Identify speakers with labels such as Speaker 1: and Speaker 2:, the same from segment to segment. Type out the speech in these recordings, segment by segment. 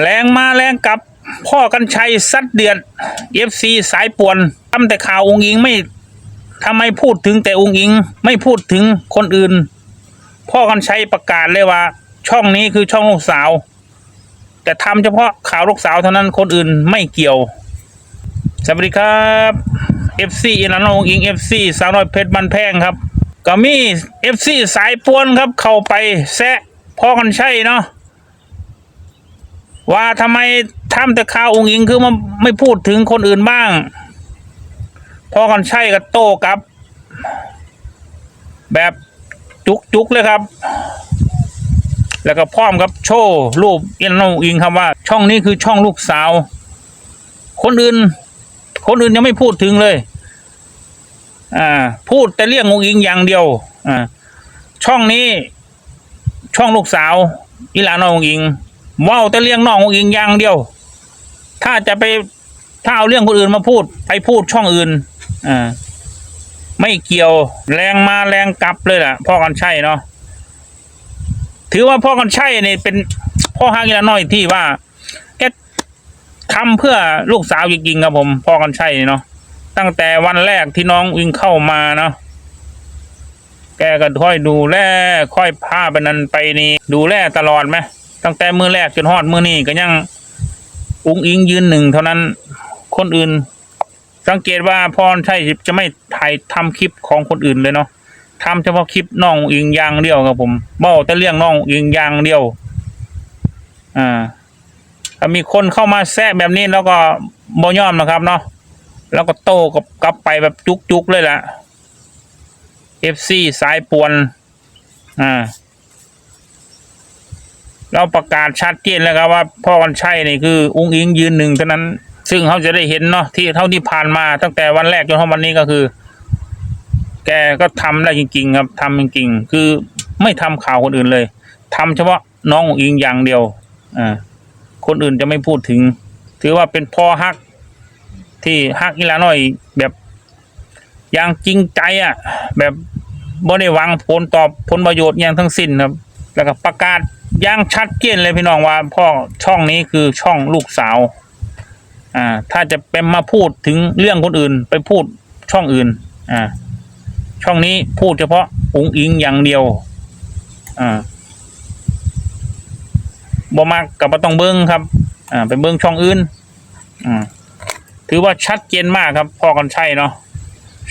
Speaker 1: แรงมาแรงกลับ พ่อกันชัยซัดเดือดเอฟซีสายป่วนทำแต่ข่าวองค์อิงไม่ทำไมพูดถึงแต่องค์อิง ไม่พูดถึงคนอื่น พ่อกันชัยประกาศเลยว่า ช่องนี้คือช่องลูกสาว แต่ทำเฉพาะข่าวลูกสาวเท่านั้นคนอื่นไม่เกี่ยว สวัสดีครับ FC อินันองอิง FC สาวน้อยเพชรบันแพงครับ ก็มี FC สายป่วนครับเข้าไปแซะพ่อกันใช่เนาะ ว่าทำไมทำแต่ข่าวองค์อิงคือมันไม่พูดถึงคนอื่นบ้างพ่อกันใช่ก็โต้กลับ แบบจุกๆเลยครับ แล้วก็พร้อมกับโชว์รูปอินโนอิงครับว่า ช่องนี้คือช่องลูกสาว คนอื่น คนอื่นยังไม่พูดถึงเลย อ่า พูดแต่เรื่ององอิงอย่างเดียว อ่า ช่องนี้ ช่องลูกสาวอีลานน้ององอิง เว้าแต่เรื่องน้ององอิงอย่างเดียว ถ้าจะไปถ้าเอาเรื่องคนอื่นมาพูด ไปพูดช่องอื่นอ่าไม่เกี่ยวแรงมาแรงกลับเลยล่ะ พ่อกันใช่เนาะถือว่าพ่อกันใช่เนี่ยเป็นพ่อฮักอีหลานน้อยที่ว่าแกทำเพื่อลูกสาวจริงๆครับผมพ่อกันใช่เนาะตั้งแต่วันแรกที่น้องวิ่งเข้ามาเนาะแกก็ค่อยดูแลค่อยพาไปนั้นไปนี่ดูแลตลอดไหม ตั้งแต่มือแรกจนฮอดมือนี่ก็ยังอุ้งอิงยืนหนึ่งเท่านั้นคนอื่น สังเกตว่าพ่อใช่จะไม่ถ่ายทำคลิปของคนอื่นเลยเนาะทำเฉพาะคลิปน้องอิงยางเดียวครับผมเบ้าแต่เรื่องน้องอิงยางเดียว อ่าถ้ามีคนเข้ามาแทรกแบบนี้แล้วก็บ่ยอมนะครับ เนาะแล้วก็โต้กับกลับไปแบบจุกๆเลยล่ะ FC สายปวน อ่า เราประกาศชัดเจนแล้วครับว่าพ่อกันชัยนี่คืออุ้งอิงยืนหนึ่งเท่านั้น ซึ่งเขาจะได้เห็นเนาะที่เท่าที่ผ่านมาตั้งแต่วันแรกจนถึงวันนี้ก็คือ แกก็ทำได้จริง ๆ ครับทำจริงๆ คือไม่ทำข่าวคนอื่นเลยทำเฉพาะน้องอุ๋งอิงอย่างเดียวอ่าคนอื่นจะไม่พูดถึง ถือว่าเป็นพ่อฮัก ที่ฮักอีหลาน้อยแบบอย่างจริงใจอะ แบบบ่ได้หวังผลตอบผลประโยชน์อย่างทั้งสิ้นครับ แล้วก็ประกาศ อย่างชัดเจนเลยพี่น้องว่าพ่อช่องนี้คือช่องลูกสาว อ่า ถ้าจะเป็นมาพูดถึงเรื่องคนอื่น ไปพูดช่องอื่น อ่า ช่องนี้พูดเฉพาะองค์อิงอย่างเดียว อ่าบ่มักกับบ่ต้องเบิ้งครับ อ่าไปเบิ้งช่องอื่นอืมถือว่าชัดเจนมากครับพ่อกันใช่เนาะ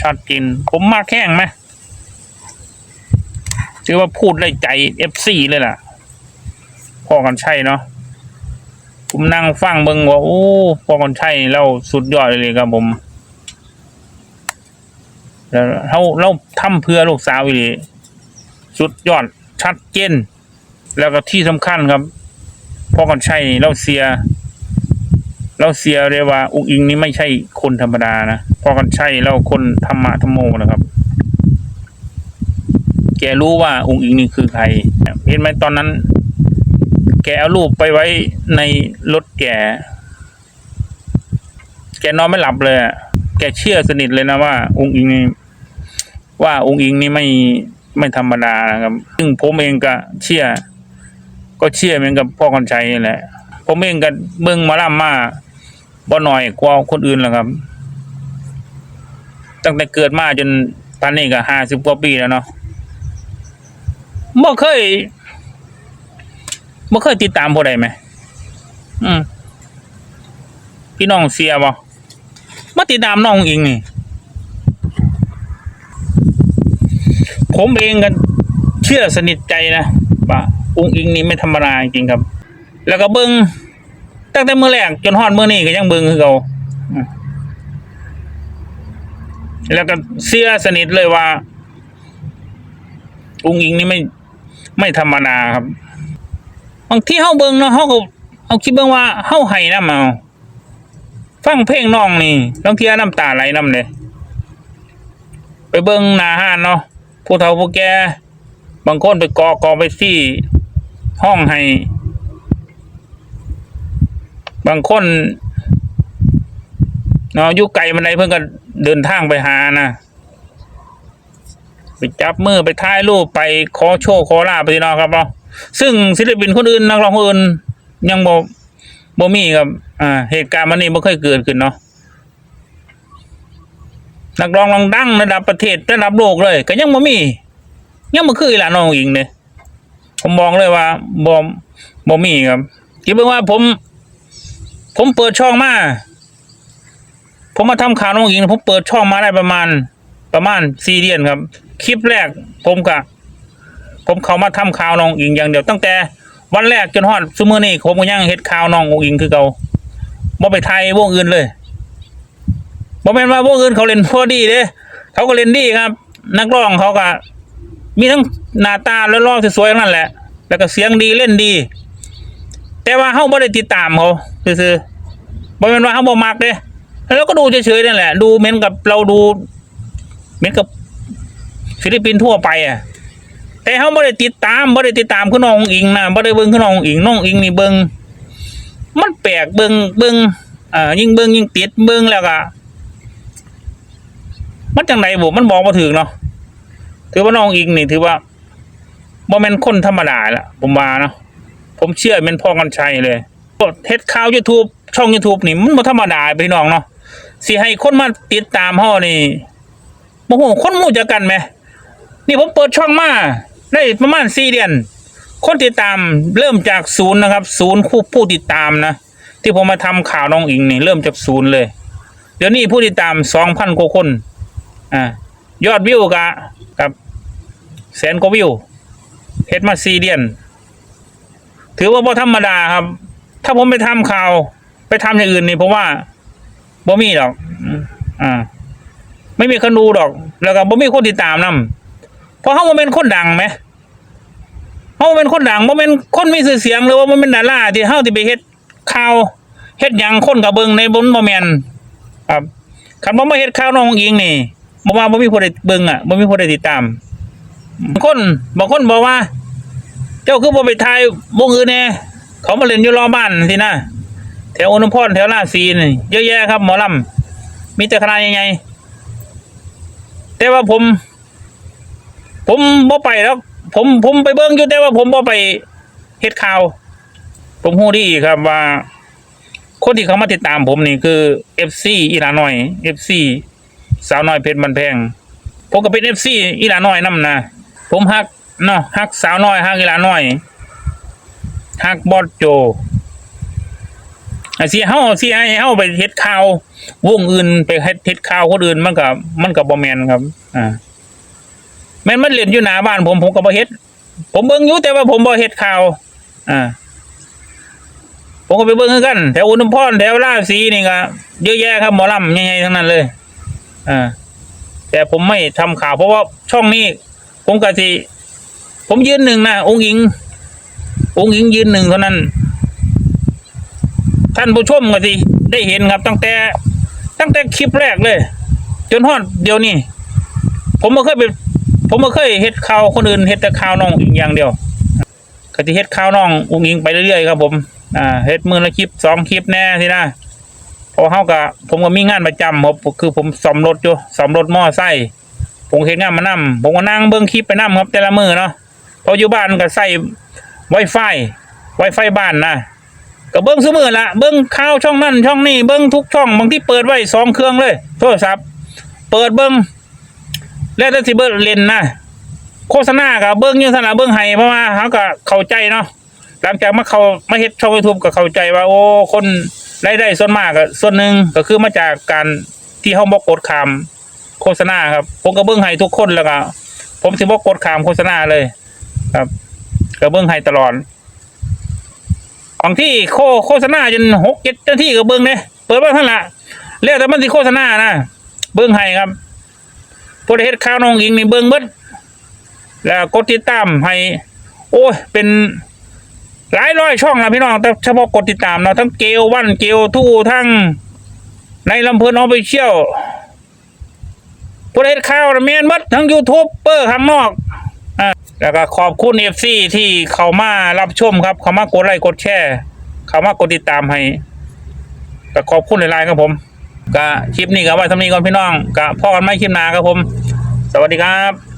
Speaker 1: ชัดเจนผมมากแข้งไหมถือว่าพูดได้ใจเอฟซีเลยล่ะ พ่อกันใช่เนาะผมนั่งฟังเบิงว่าโอ้พ่อกันใช่แล้วสุดยอดเลยครับผมแล้วเราเราทำเพื่อลูกสาวอีสุดยอดชัดเจนแล้วก็ที่สำคัญครับพ่อกันใช่นี่เราเสีย เราเสียเลยว่า อุกอิงนี่ไม่ใช่คนธรรมดานะพ่อกันใช่เราคนธรรมะธรรมโมนะครับแกรู้ว่าอุกอิงนี่คือใครเห็นไหมตอนนั้น แกเอารูปไปไว้ในรถแก แกนอนไม่หลับเลยแกเชื่อสนิทเลยนะว่าอุกอิงนี่ว่าอุกอิงนี่ไม่ไม่ธรรมดานะครับ ซึ่งผมเองก็เชื่อ ก็เชื่อเหมือนกับพ่อคนชัยนี่แหละ ผมเองก็เบิ่งมาล่ำมาบ่หน่อยกว่าคนอื่นแล้วครับ ตั้งแต่เกิดมาจนตอนนี้ก็ห้าสิบกว่าปีแล้วเนาะบ่เคย บ่เคยติดตามผู้ใดไหม อืมพี่น้องเสียบ่มาติดตามน้องอิงนี่ ผมเองก็เชื่อสนิทใจนะว่าอุ้งอิงนี่ไม่ธรรมดาจริงครับ แล้วก็เบิ้งตั้งแต่เมื่อแรกจนฮอดเมื่อนี้ก็ยังเบิ้งคือเก่าแล้วก็เชื่อสนิทเลยว่าอุ้งอิงนี่ไม่ไม่ธรรมดาครับ บางที่เฮาเบิ้งเนาะเฮาก็เอาคิดเบิ่งว่าเฮาให้นำเอาฟังเพลงน้องนี่บางทีน้ำตาไหลนำเลยไปเบิ่งหน้าห้านเนาะผู้เฒ่าผู้แก่บางคนไปกอกอไปที่ห้องให้ บางคนเนาะอยู่ไกลมันไดเพิ่นก็เดินทางไปหานะไปจับมือไปถ่ายรูปไปขอโชว์ขอลาไปเนาะครับเนาะ ซึ่งศิลปินคนอื่นนักร้องคนอื่น ยังบอกบ่มีครับ อ่า เหตุการณ์มันนี่บ่เคยเกิดขึ้นเนาะนักร้องดังดังระดับประเทศระดับโลกเลย ก็ยังบ่มี ยังบ่คืออีหลานน้องอิงเลยผมมองเลยว่าบ่บ่มีครับคิดเบิ่งว่าผม ผมเปิดช่องมาผมมาทำข่าวน้องอิงผมเปิดช่องมาได้ประมาณ ประมาณสี่เดือนครับ คลิปแรกผมกะ ผมเข้ามาทำข่าวน้องอิงอย่างเดียวตั้งแต่วันแรกจนฮอดซุมื้อนี้ผมก็ยังเฮ็ดข่าวน้ององอิงคือเก่าบ่ไปไทยวงอื่นเลยบ่แม่นว่าวงอื่นเขาเล่นพอดีเด้เขาก็เล่นดีครับ นักร้องเขาก็มีทั้งหน้าตาและร้องสวยๆนั้นแหละ แล้วก็เสียงดีเล่นดี แต่ว่าเฮาบ่ได้ติดตามเขาซื่อๆบ่แม่นว่าเฮาบ่มักเด้แล้วก็ดูเฉยๆนั่นแหละ ดูเหมือนกับเราดูเหมือนกับศิลปินทั่วไปอะ แต่เขาไม่ได้ติดตามไม่ได้ติดตามคือน้องอิงนะไม่ได้เบิ่งคือน้องอิงน้องอิงนี่เบิ่งมันแปลกเบิ่งเบิ่งอ่ายิ่งเบิ่งยิ่งติดเบิ่งแล้วก็มันจังไดบ่มันบอกมาถึงเนาะถือว่าน้องอิงนี่ถือว่าบ่แม่นคนธรรมดาละผมว่าเนาะผมเชื่อเป็นพ่อกันชัยเลยเฮ็ดข่าว YouTube ช่อง YouTube นี่มันบ่ธรรมดาพี่น้องเนาะสิให้คนมาติดตามเฮานี่บ่ฮู้คนมู่จักกันไหมนี่ผมเปิดช่องมา ได้ประมาณสี่เดือน คนติดตามเริ่มจากศูนย์นะครับศูนย์ผู้ผู้ติดตามนะ ที่ผมมาทำข่าวน้องอิงนี่เริ่มจากศูนย์เลย เดี๋ยวนี้ผู้ติดตามสองพันกว่าคนอ่ายอดวิวกะกับแสนกว่าวิวเฮ็ดมาสี่เดือน ถือว่าบ่ธรรมดาครับ ถ้าผมไปทำข่าว ไปทำอย่างอื่นนี่ผมว่าบ่มีหรอกอืมอ่า ไม่มีคนดูดอก แล้วก็บ่มีคนติดตามนำ เพราะเขาบ่เป็นคนดังไหมเขาเป็นคนดังบ่เป็นคนมีชื่อเสียงหรือว่าบ่เป็นดาราที่เฮาที่ไปเฮ็ดข่าวเฮ็ดยังคนก็เบิงในบนบ่แม่นครับคันบ่มาเฮ็ดข่าวน้องอิงนี่บ่ว่าบ่มีผู้ใดเบิงอะบ่มีผู้ใดติดตามบางคนบางคนบอกว่า เจ้าคือบ่ไปถ่ายวงอื่นแน่เขามาเล่นอยู่รอบ้านสินะแถวอุณหพรแถวราชสีนี่เยอะแยะครับหมอลำมีแต่คณะใหญ่ๆแต่ว่าผม ผมบ่ไปแล้วผมผมไปเบิ่งอยู่แต่ว่าผมบ่ไปเฮ็ดข่าว ผมฮู้ดีครับว่า คนที่เขามาติดตามผมนี่คือ FC อีหลาน้อย FC สาวน้อยเพชรบันแพง ผมก็เป็น FC อีหลาน้อยนํนะผมฮักเนาะฮักสาวน้อยฮักอีหลาน้อยฮักบอสโจอาสิเฮาสิให้เฮาไปเฮ็ดข่าววงอื่นไปเฮ็ดเฮ็ดข่าวคนอื่นมันก็มันก็บ่แม่นครับ อ่า แม่นมันเล่นอยู่หน้าบ้านผมผมก็บ่เฮ็ด ผมเบิ่งอยู่แต่ว่าผมบ่เฮ็ดข่าว อ่า ผมก็ไปเบิ่งคือกันแถวอุดมพรแถวราชสีนี่ก็เยอะแยะครับหมอลำใหญ่ๆทั้งนั้นเลย อ่า แต่ผมไม่ทำข่าวเพราะว่าช่องนี้ ผมก็สิผมยืนหนึ่งนะองค์หญิง องค์หญิงยืนหนึ่งเท่านั้น ท่านผู้ชมก็สิได้เห็นครับตั้งแต่ ตั้งแต่คลิปแรกเลย จนฮอดเดี๋ยวนี้ผมไม่เคยไป ผมไม่เคยเฮ็ดข่าวคนอื่นเฮ็ดแต่ข่าวน้องอิงอย่างเดียวก็สิเฮ็ดข่าวน้องอุ้งอิงไปเรื่อยๆครับผมอ่าเฮ็ดมือละคลิปสองคลิปแน่สินะพอเฮาก็ผมก็มีงานประจำครับคือผมซ่อมรถอยู่ซ่อมรถมอไซค์ผมเฮ็ดงานมานํผมก็นั่งเบิ่งคลิปไปนํครับ แต่ละมือเนาะพออยู่บ้านก็ใส่ Wi-Fi Wi-Fi บ้านนะก็เบิ่งซุมื้อละเบิ่งข่าวช่องนั้นช่องนี้เบิ่งทุกช่องบางที่เปิดไว้สองเครื่องเลย โทรศัพท์เปิดเบิ่ง แล้วแต่สิเบิ่งเล่นนะโฆษณาก็เบิ่งอยู่ซั่นละเบิ่งให้เพราะว่าเขาก็เข้าใจเนาะหลังจากมาเขามาเฮ็ดช่อง YouTube ก็เข้าใจว่า โอ้คนรายได้ส่วนมากก็ส่วนหนึ่งก็คือมาจากการที่เฮาบ่กกดขามโฆษณาครับผมก็เบิ่งให้ทุกคนแล้วก็ผมสิบ่กดขามโฆษณาเลย ครับก็เบิ่งให้ตลอดบางที่โฆโฆษณาจน6 7นาทีก็เบิ่งเด้เปิดไว้ท่านละแล้วแต่มันสิโฆษณานะเบิ่งให้ครับ ผู้ใดเฮ็ดข่าวน้องอิงนี่เบิ่งเบิดแล้วกดติดตามให้ โอ้ยเป็นหลายร้อยช่องนะพี่น้องแต่เฉพาะกดติดตามเนาะทั้งเกลวันเกลทู่ทั้งในลำเพลินออฟฟิเชียลผู้ใดเฮ็ดข่าวน่ะแม่นเบิดทั้งยูทูบเบอร์ข้างนอกอ่าแล้วก็ขอบคุณเอฟซีที่เข้ามารับชมครับ เข้ามากดไลค์กดแชร์ เข้ามากดติดตามให้ก็ขอบคุณหลายๆครับผม ก็คลิปนี้ก็ไว้ทำนี้ก่อนพี่น้องก็พ่อกันไม่คลิปหน้าครับผม สวัสดีครับ